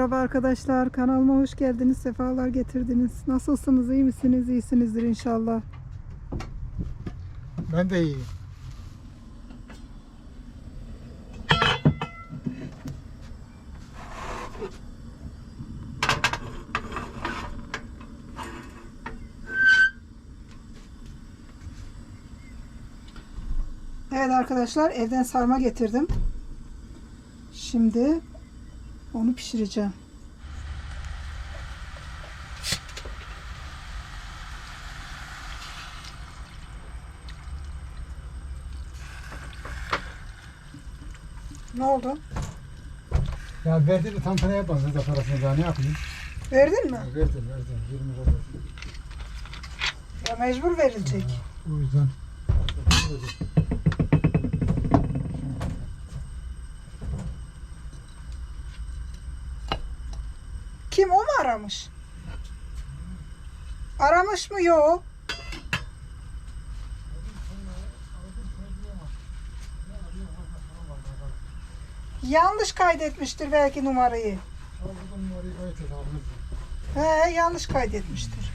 Merhaba arkadaşlar. Kanalıma hoş geldiniz. Sefalar getirdiniz. Nasılsınız? iyi misiniz? İyisinizdir inşallah. Ben de iyiyim. Evet arkadaşlar evden sarma getirdim. Şimdi onu pişireceğim. Ne oldu? Ya verdi de tantana yapmaz da parasını daha ne yapayım? Verdin mi? Ya verdim verdim 20 lira verdim. Ya mecbur verilecek. O yüzden. Kim o mu aramış? Aramış mı? Yok. Yanlış kaydetmiştir belki numarayı. He yanlış kaydetmiştir.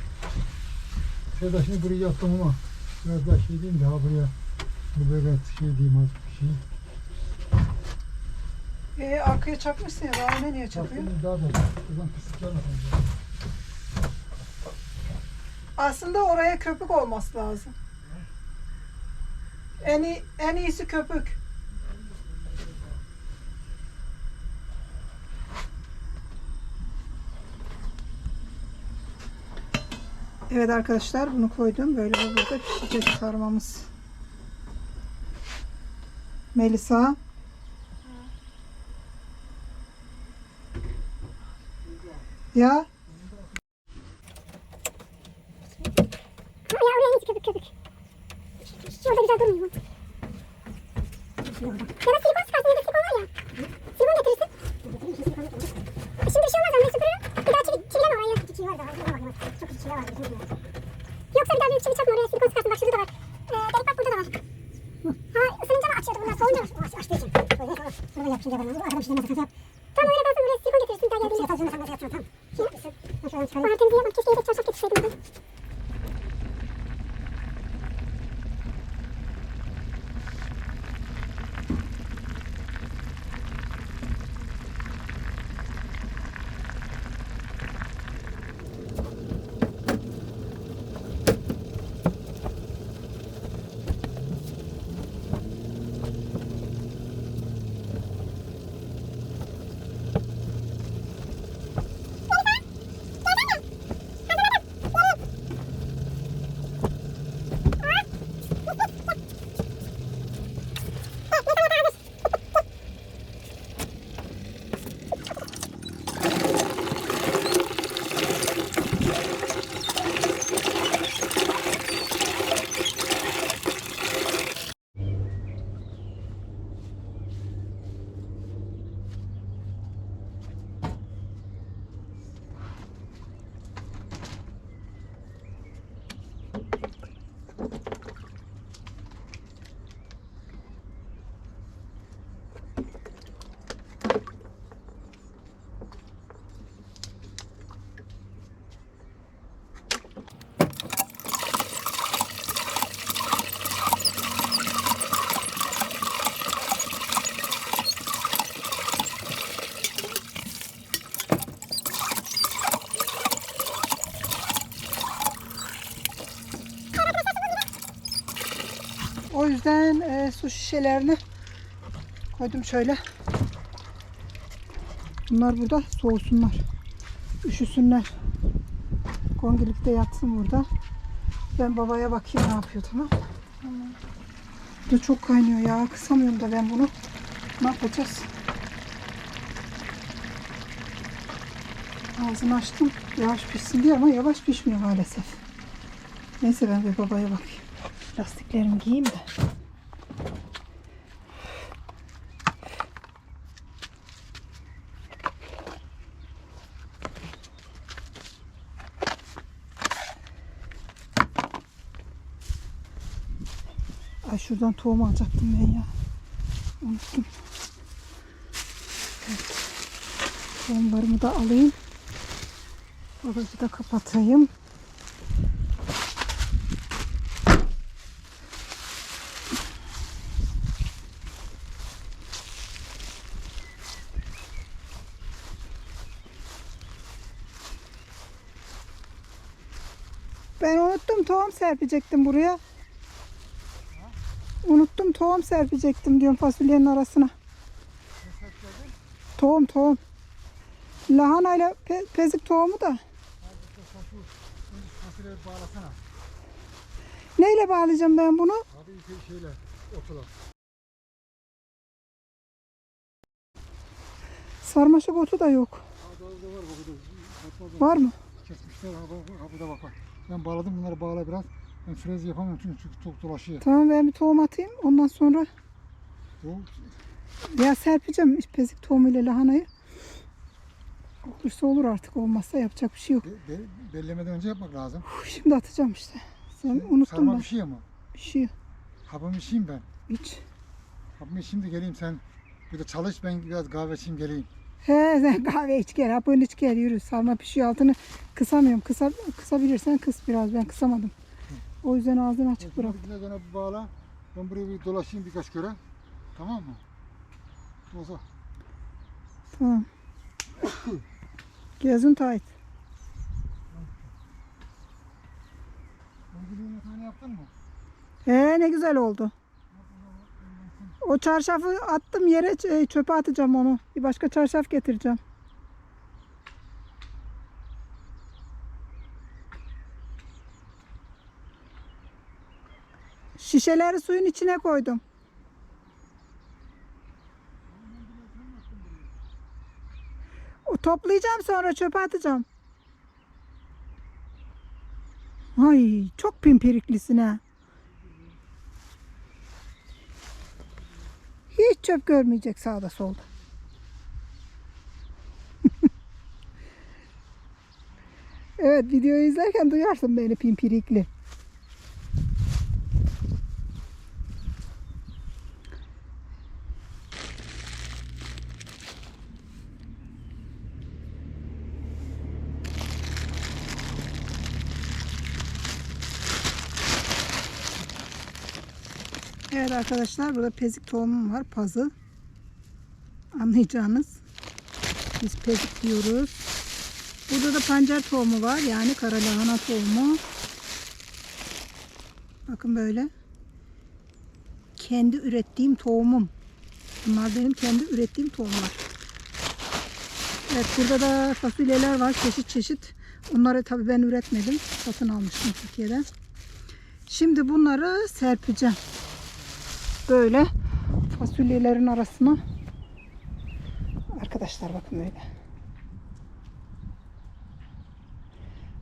Şurada şimdi burayı yaptım ama biraz daha şey diyeyim de ha buraya bu böyle şey diyeyim az bir şey. Ee, arkaya çakmışsın ya daha öne niye çakıyor? Daha da buradan pislik gelmesin. Aslında oraya köpük olması lazım. En, iyi, en iyisi köpük. Evet arkadaşlar bunu koydum. Böyle bu burada pişecek sarmamız. Melisa. Ya Ya oraya hiç köpük köpük. Orada güzel durmuyor. Ya da silikon sıkarsın ya da silikon var ya. Silikon getirirsin. Şimdi bir şey olmaz onu süpürürüm. Bir daha çivi, çivileme oraya. Çivi var bakayım. Çok çivi var. Yoksa bir daha büyük çivi çakma oraya silikon sıkarsın. Bak şurada da var. Ee, delik bak burada da var. Ha ısınınca mı açıyordu bunlar? Soğunca mı? Aç, açtığı için. Böyle tamam. Şurada bana. Arkadaşım şimdi masası yap. O yüzden e, su şişelerini koydum şöyle. Bunlar burada soğusunlar. Üşüsünler. Kongilik de yatsın burada. Ben babaya bakayım ne yapıyor tamam. Bu çok kaynıyor ya. Kısamıyorum da ben bunu. Ne yapacağız? Ağzını açtım. Yavaş pişsin diye ama yavaş pişmiyor maalesef. Neyse ben bir babaya bakayım. Lastiklerimi giyeyim de. Ay şuradan tohum alacaktım ben ya. Unuttum. Evet. Tohumlarımı da alayım. Bagajı da kapatayım. Ben unuttum tohum serpecektim buraya. Unuttum tohum serpecektim diyorum fasulyenin arasına. Tohum tohum. Lahanayla pe- pezik tohumu da. Neyle bağlayacağım ben bunu? Abi şey- şeyle. Sarmaşık otu da yok. Var mı? Kesmişler ha bak Ben bağladım bunları bağla biraz. Ben frez yapamıyorum çünkü çok, çok dolaşıyor. Tamam ben bir tohum atayım. Ondan sonra Bu ya serpeceğim pezik tohumuyla lahanayı. Olursa olur artık. Olmazsa yapacak bir şey yok. be, be, bellemeden önce yapmak lazım. Uf, Şimdi atacağım işte. Sen unuttun Sarma ben. bir şey ama. Bir şey Hapımı içeyim ben. hiç. Hapımı içeyim de geleyim sen. Bir de çalış ben biraz kahve içeyim geleyim. He sen kahve iç gel. Hapını iç gel yürü. Sarma pişiyor altını kısamıyorum. Kısa, kısabilirsen kıs biraz. Ben kısamadım. O yüzden ağzını açık bırak. Ona bir bağla. Ben buraya bir dolaşayım birkaç göre. Tamam mı? Olsa. Tamam. Gezin tight. Önceliğin yatağını yaptın mı? He ne güzel oldu. O çarşafı attım yere ç- çöpe atacağım onu. Bir başka çarşaf getireceğim. Şişeleri suyun içine koydum. O toplayacağım sonra çöpe atacağım. Ay çok pimpiriklisin ha. Hiç çöp görmeyecek sağda solda. evet videoyu izlerken duyarsın beni pimpirikli. Evet arkadaşlar burada pezik tohumum var. Pazı. Anlayacağınız. Biz pezik diyoruz. Burada da pancar tohumu var. Yani kara lahana tohumu. Bakın böyle. Kendi ürettiğim tohumum. Bunlar benim kendi ürettiğim tohumlar. Evet burada da fasulyeler var. Çeşit çeşit. Onları tabii ben üretmedim. Satın almıştım Türkiye'den. Şimdi bunları serpeceğim böyle fasulyelerin arasına arkadaşlar bakın böyle.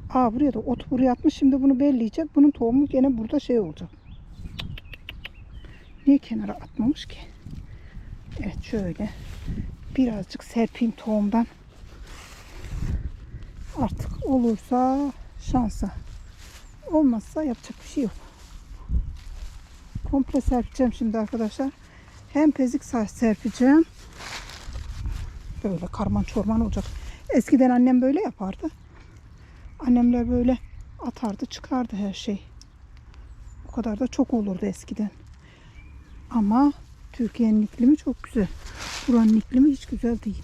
Aa buraya da ot buraya atmış. Şimdi bunu belleyecek. Bunun tohumu gene burada şey olacak. Niye kenara atmamış ki? Evet şöyle birazcık serpeyim tohumdan. Artık olursa şansa. Olmazsa yapacak bir şey yok komple serpeceğim şimdi arkadaşlar. Hem pezik serpeceğim. Böyle karman çorman olacak. Eskiden annem böyle yapardı. Annemler böyle atardı çıkardı her şey. O kadar da çok olurdu eskiden. Ama Türkiye'nin iklimi çok güzel. Buranın iklimi hiç güzel değil.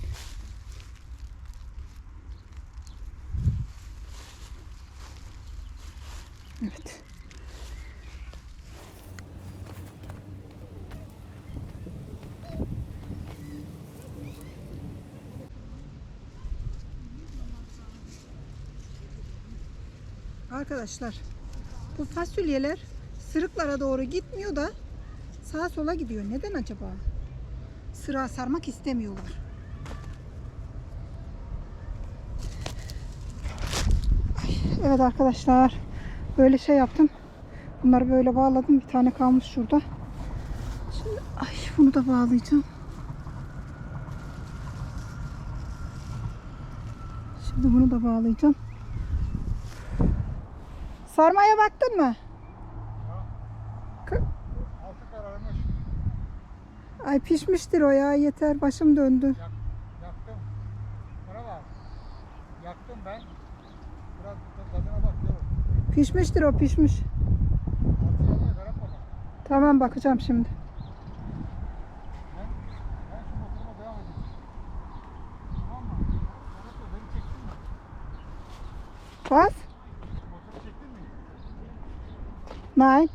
Evet. Arkadaşlar bu fasulyeler sırıklara doğru gitmiyor da sağa sola gidiyor. Neden acaba? Sıra sarmak istemiyorlar. Evet arkadaşlar böyle şey yaptım. Bunları böyle bağladım. Bir tane kalmış şurada. Şimdi ay bunu da bağlayacağım. Şimdi bunu da bağlayacağım. Sarmaya baktın mı? Altı kararmış. Ay pişmiştir o ya yeter başım döndü. Yaktım. Yaktım ben. Biraz tadına bak. Pişmiştir o pişmiş. Bak. Tamam bakacağım şimdi. Ben, nine,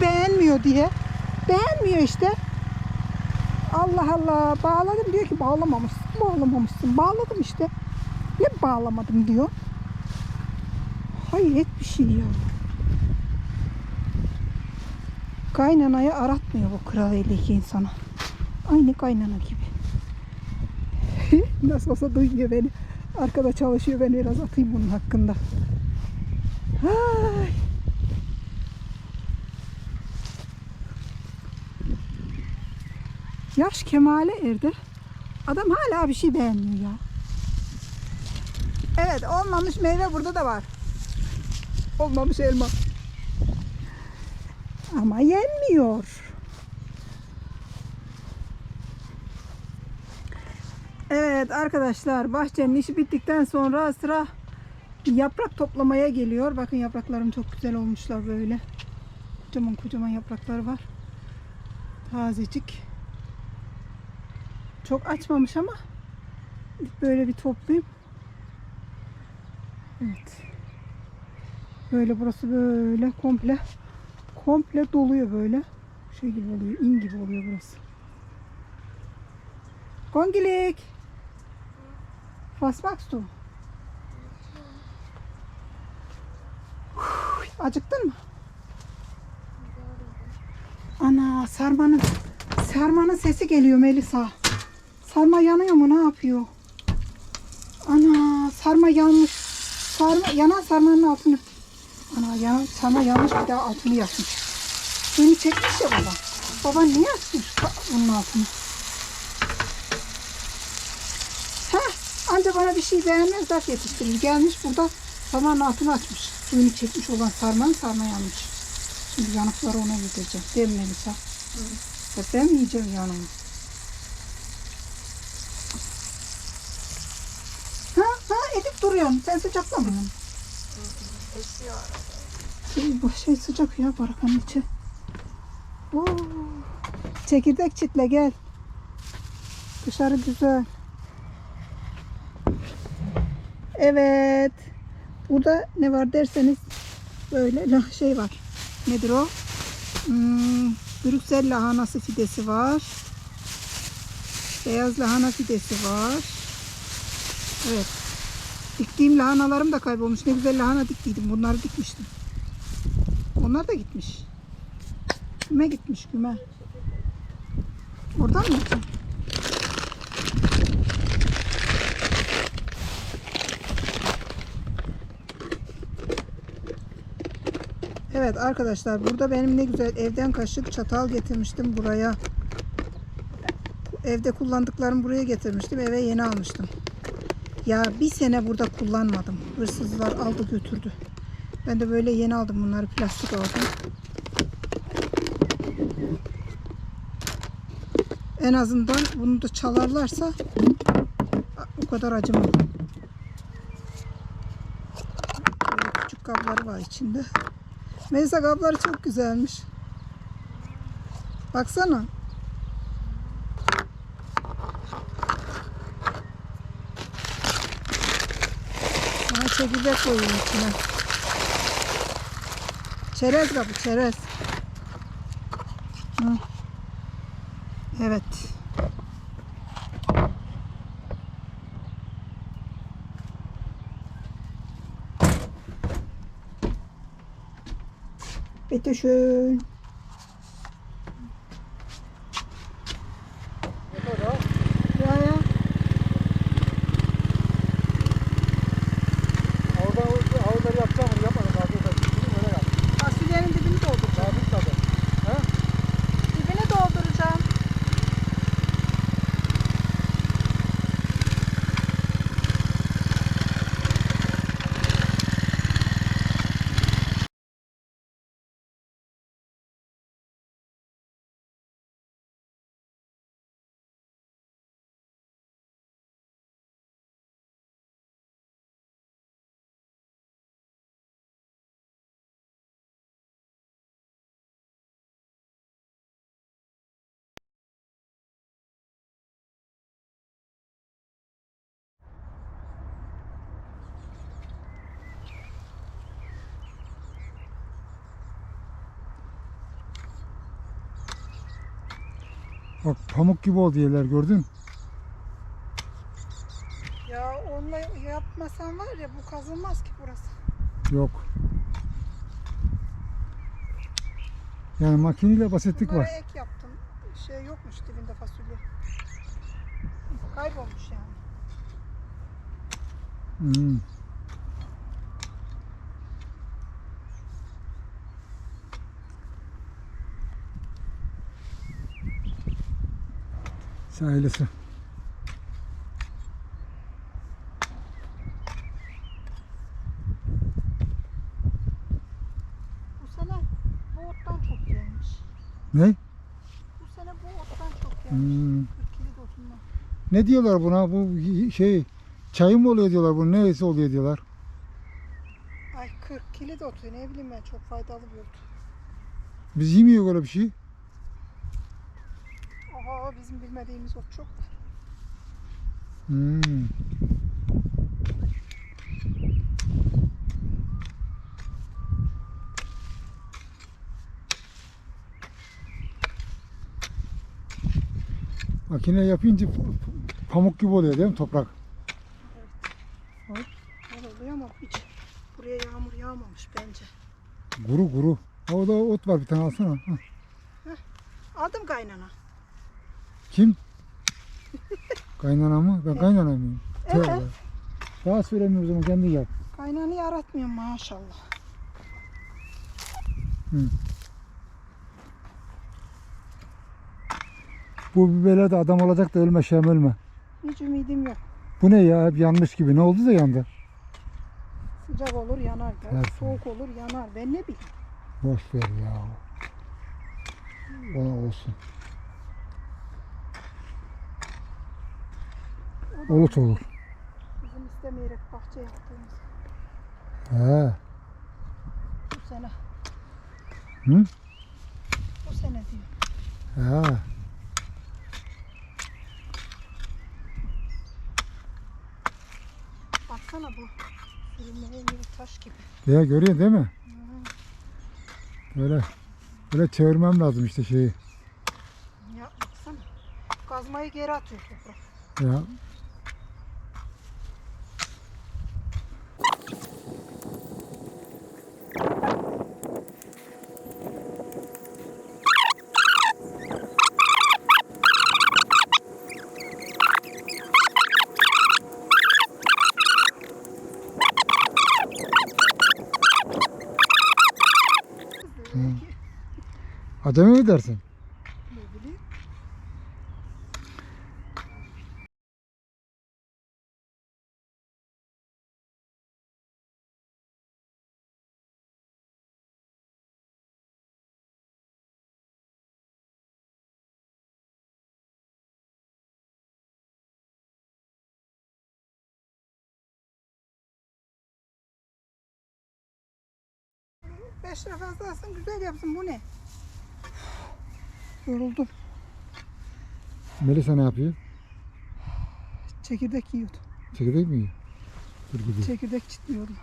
Beğenmiyor diye. Beğenmiyor işte. Allah Allah. Bağladım diyor ki bağlamamışsın. Bağlamamışsın. Bağladım işte. Ne bağlamadım diyor. Hayret bir şey ya. Kaynanayı aratmıyor bu kral eldeki insana. Aynı kaynana gibi. Nasıl olsa duymuyor beni. Arkada çalışıyor ben biraz atayım bunun hakkında. Ay. Yaş kemale erdi. Adam hala bir şey beğenmiyor ya. Evet olmamış meyve burada da var. Olmamış elma. Ama yenmiyor. Evet arkadaşlar bahçenin işi bittikten sonra sıra yaprak toplamaya geliyor. Bakın yapraklarım çok güzel olmuşlar böyle. Kocaman kocaman yapraklar var. Tazecik. Çok açmamış ama böyle bir toplayayım. Evet. Böyle burası böyle komple komple doluyor böyle. Şey gibi oluyor, in gibi oluyor burası. Kongilik. Was machst Acıktın mı? Ana sarmanın sarmanın sesi geliyor Melisa. Sarma yanıyor mu ne yapıyor? Ana sarma yanmış. Sarma yanan sarmanın altını. Ana yanan sarma yanmış bir daha altını yakmış. Suyunu çekmiş ya baba. Baba niye açmış bunun altını? Heh, anca bana bir şey beğenmez laf yetiştirir. Gelmiş burada sarmanın altını açmış. Suyunu çekmiş olan sarmanın sarma yanmış. Şimdi yanıkları ona yedireceğim. Değil mi Melisa? Hı. Ben mi yiyeceğim yanımı? Ha, ha edip duruyorsun. Sen sıcaklamıyorsun. Şey, bu şey sıcak ya barakanın içi. Oo. Çekirdek çitle gel. Dışarı güzel. Evet. Burada ne var derseniz böyle şey var. Nedir o? Hmm, Brüksel lahanası fidesi var. Beyaz lahana fidesi var. Evet. Diktiğim lahanalarım da kaybolmuş. Ne güzel lahana diktiydim. Bunları dikmiştim. Onlar da gitmiş. Küme gitmiş küme. Oradan mı? Evet arkadaşlar burada benim ne güzel evden kaşık çatal getirmiştim buraya. Evde kullandıklarımı buraya getirmiştim. Eve yeni almıştım. Ya bir sene burada kullanmadım. Hırsızlar aldı götürdü. Ben de böyle yeni aldım bunları plastik aldım. En azından bunu da çalarlarsa o kadar acımam. Böyle küçük kabları var içinde. Melisa kabları çok güzelmiş. Baksana. Bana çekirdek koyuyor içine. Çerez kapı, çerez. Hı. Evet. Bitte schön. Yeter ha. Ja, ja. Orada ağızları yapacağım onu yapmadım. Daha sonra gittim öyle yap. Fasulyenin dibini dolduracağım. Daha bitmedi. He? Dibini dolduracağım. Bak pamuk gibi oldu yerler gördün. Ya onunla yapmasan var ya bu kazılmaz ki burası. Yok. Yani makineyle basitlik Bunlara var. ek yaptım. Şey yokmuş dibinde fasulye. Kaybolmuş yani. Hmm. Sahilesi. Bu sene bu ottan çok gelmiş. Ne? Bu sene bu ottan çok gelmiş. Hmm. 40 kilo otundan. Ne diyorlar buna? Bu şey çayı mı oluyor diyorlar bunu neyse oluyor diyorlar. Ay 40 kilo da otu ne bileyim ben çok faydalı bir ot. Biz yemiyor öyle bir şey. Oha bizim bilmediğimiz ot çok var. Hmm. Makine yapınca pamuk gibi oluyor değil mi toprak? Öyle oluyor ama hiç buraya yağmur yağmamış bence. Guru guru. Orada ot var bir tane alsana. Hah. Aldım kaynana. Kim? Kaynana mı? Ben kaynana mıyım? Evet. Tövbe. Daha söylemiyor o zaman kendi yap. Kaynanayı aratmıyorum maşallah. Bu biberler de adam olacak da ölme şeyim ölme. Hiç ümidim yok. Bu ne ya? Hep yanmış gibi. Ne oldu da yandı? Sıcak olur yanar. der, Evet. Soğuk olur yanar. Ben ne bileyim. Boş ver ya. Ona olsun. O da Olut olur. bizim istemeyerek bahçe yaptığımız He. bu sene. Hı? Bu sene diyor. He. Baksana bu. Sürünmeye gibi taş gibi. Ya görüyor değil mi? Böyle böyle çevirmem lazım işte şeyi. Ya baksana. Kazmayı geri atıyor toprak. Ya Adem mi dersin? 5 lira fazla alsın güzel yapsın bu ne? Yoruldum. Melisa ne yapıyor? Çekirdek yiyordu. Çekirdek mi yiyor? Dur gideyim. Çekirdek çitliyordum.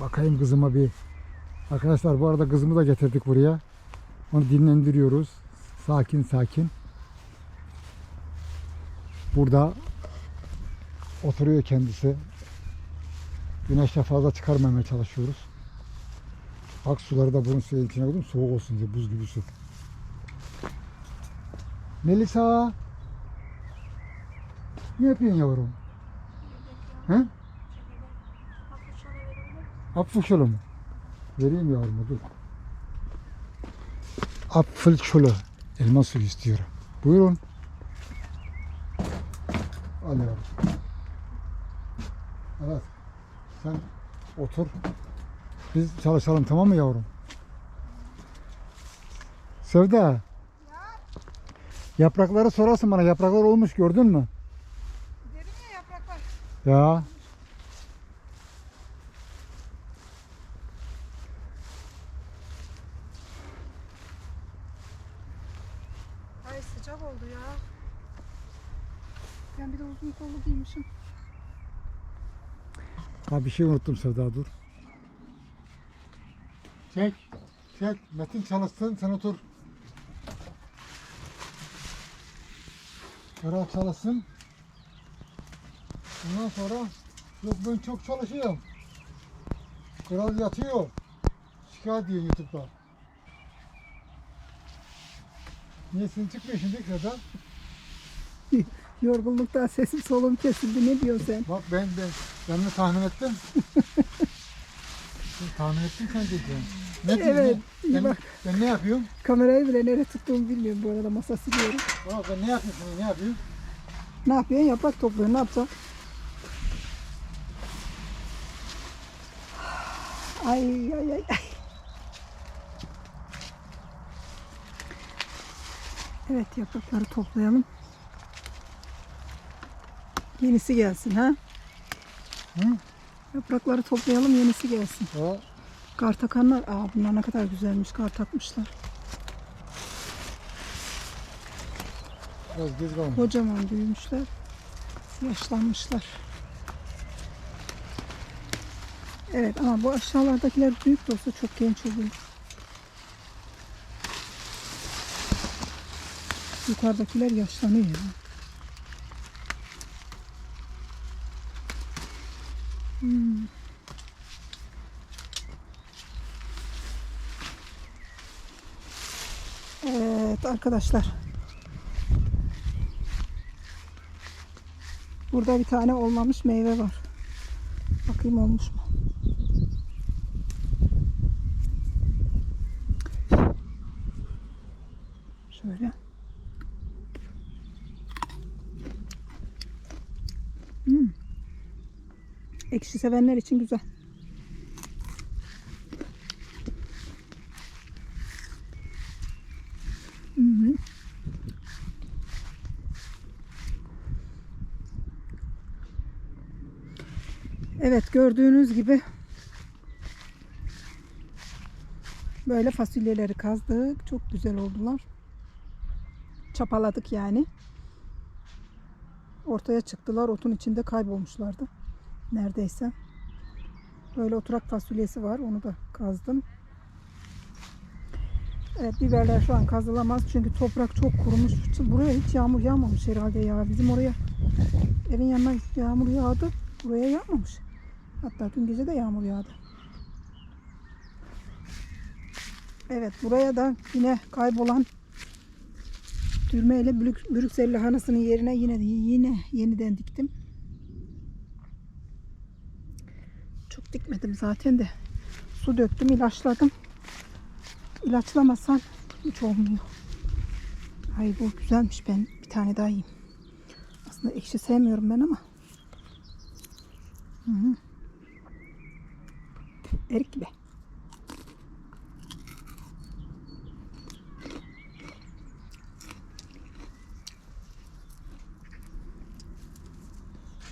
Bakayım kızıma bir. Arkadaşlar bu arada kızımı da getirdik buraya. Onu dinlendiriyoruz. Sakin sakin. Burada oturuyor kendisi. Güneşte fazla çıkarmamaya çalışıyoruz. Bak suları da bunun suyun içine koydum soğuk olsun diye buz gibi su. Melisa. Ne yapıyorsun yavrum? He? Apfelschorle mu? Vereyim yavrum dur. Apfelschorle. Elma suyu istiyorum. Buyurun. Al yavrum. Evet. Sen otur. Biz çalışalım tamam mı yavrum? Sevda. Yaprakları sorarsın bana. Yapraklar olmuş gördün mü? Dedim ya yapraklar. Ya. Ay sıcak oldu ya. Ben bir de uzun kollu giymişim. Ha bir şey unuttum Sevda dur. Çek. Çek. Metin çalışsın sen otur. Kral çalışsın. Ondan sonra yok ben çok çalışıyorum. Kral yatıyor. Şikayet diyor YouTube'da. Niye sen çıkmıyor şimdi Sevda? Yorgunluktan sesim solum kesildi. Ne diyorsun sen? Bak ben ben ben mi tahmin ettim? Tahmin ettin sen diyeceğim. Ne Evet, iyi Ben, bak. ben ne yapıyorum? Kamerayı bile nereye tuttuğumu bilmiyorum bu arada masa siliyorum. Bak ben ne yapıyorum şimdi, ne yapıyorum? Ne yapıyorsun? Yaprak topluyorsun. Ne yapacaksın? Ay ay ay ay. Evet yaprakları toplayalım. Yenisi gelsin ha. Hı? Yaprakları toplayalım yenisi gelsin. Ya, Kar takanlar. Aa bunlar ne kadar güzelmiş kar takmışlar. biraz geç kalmış. Kocaman büyümüşler. Yaşlanmışlar. Evet ama bu aşağılardakiler büyük de olsa çok genç oluyor. Yukarıdakiler yaşlanıyor. ya. Hmm. Evet arkadaşlar. Burada bir tane olmamış meyve var. Bakayım olmuş mu? Şöyle. Hmm. Ekşi sevenler için güzel. Hı hı. Evet gördüğünüz gibi böyle fasulyeleri kazdık. Çok güzel oldular. Çapaladık yani. Ortaya çıktılar. Otun içinde kaybolmuşlardı. Neredeyse. Böyle oturak fasulyesi var. Onu da kazdım. Evet biberler şu an kazılamaz. Çünkü toprak çok kurumuş. Buraya hiç yağmur yağmamış herhalde ya. Bizim oraya evin yanına yağmur yağdı. Buraya yağmamış. Hatta dün gece de yağmur yağdı. Evet buraya da yine kaybolan dürmeyle Brük- Brüksel lahanasının yerine yine yine yeniden diktim. Çok dikmedim zaten de. Su döktüm, ilaçladım. İlaçlamasam hiç olmuyor. Ay bu güzelmiş ben bir tane daha yiyeyim. Aslında ekşi sevmiyorum ben ama. Hı hı. Erik gibi.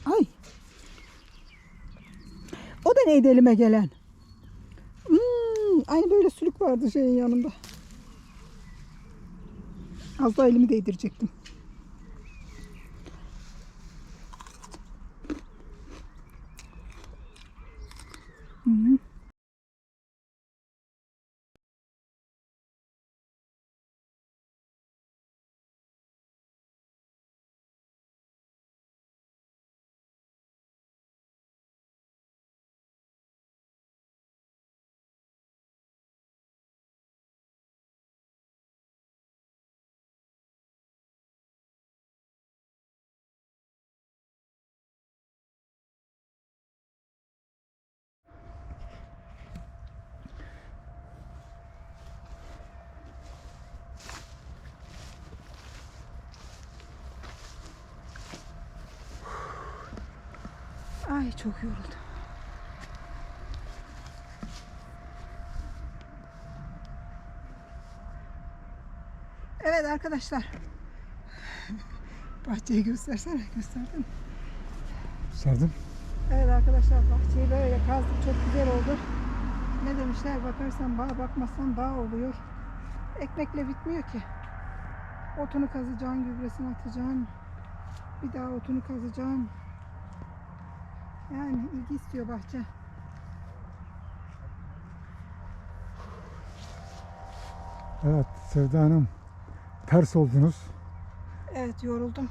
Ay. O da neydi elime gelen? Hmm, Aynı böyle sülük vardı şeyin yanında. Az daha elimi değdirecektim. Hı hı. Ay çok yoruldum. Evet arkadaşlar. Bahçeyi göstersene. Gösterdin. Sardım. Evet arkadaşlar bahçeyi böyle kazdık. Çok güzel oldu. Ne demişler bakarsan bağ bakmazsan dağ oluyor. Ekmekle bitmiyor ki. Otunu kazacaksın, gübresini atacaksın. Bir daha otunu kazacaksın. Yani ilgi istiyor bahçe. Evet Sevda Hanım. Ters oldunuz. Evet yoruldum.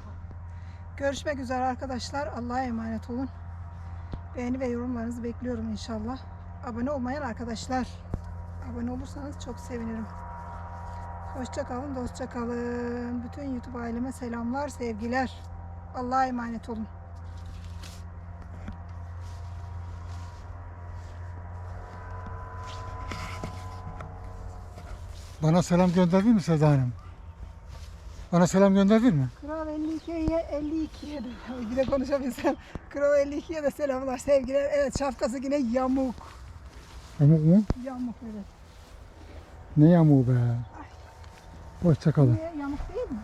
Görüşmek üzere arkadaşlar. Allah'a emanet olun. Beğeni ve yorumlarınızı bekliyorum inşallah. Abone olmayan arkadaşlar. Abone olursanız çok sevinirim. Hoşça kalın, dostça kalın. Bütün YouTube aileme selamlar, sevgiler. Allah'a emanet olun. Bana selam gönderdin mi Sevda Hanım? Bana selam gönderdin mi? Kral 52'ye 52'ye de yine konuşabilsem. Kral 52'ye de selamlar, sevgiler. Evet şapkası yine yamuk. Yamuk mu? Yamuk evet. Ne yamuğu be? Hoşça kalın. Niye? Yamuk değil mi?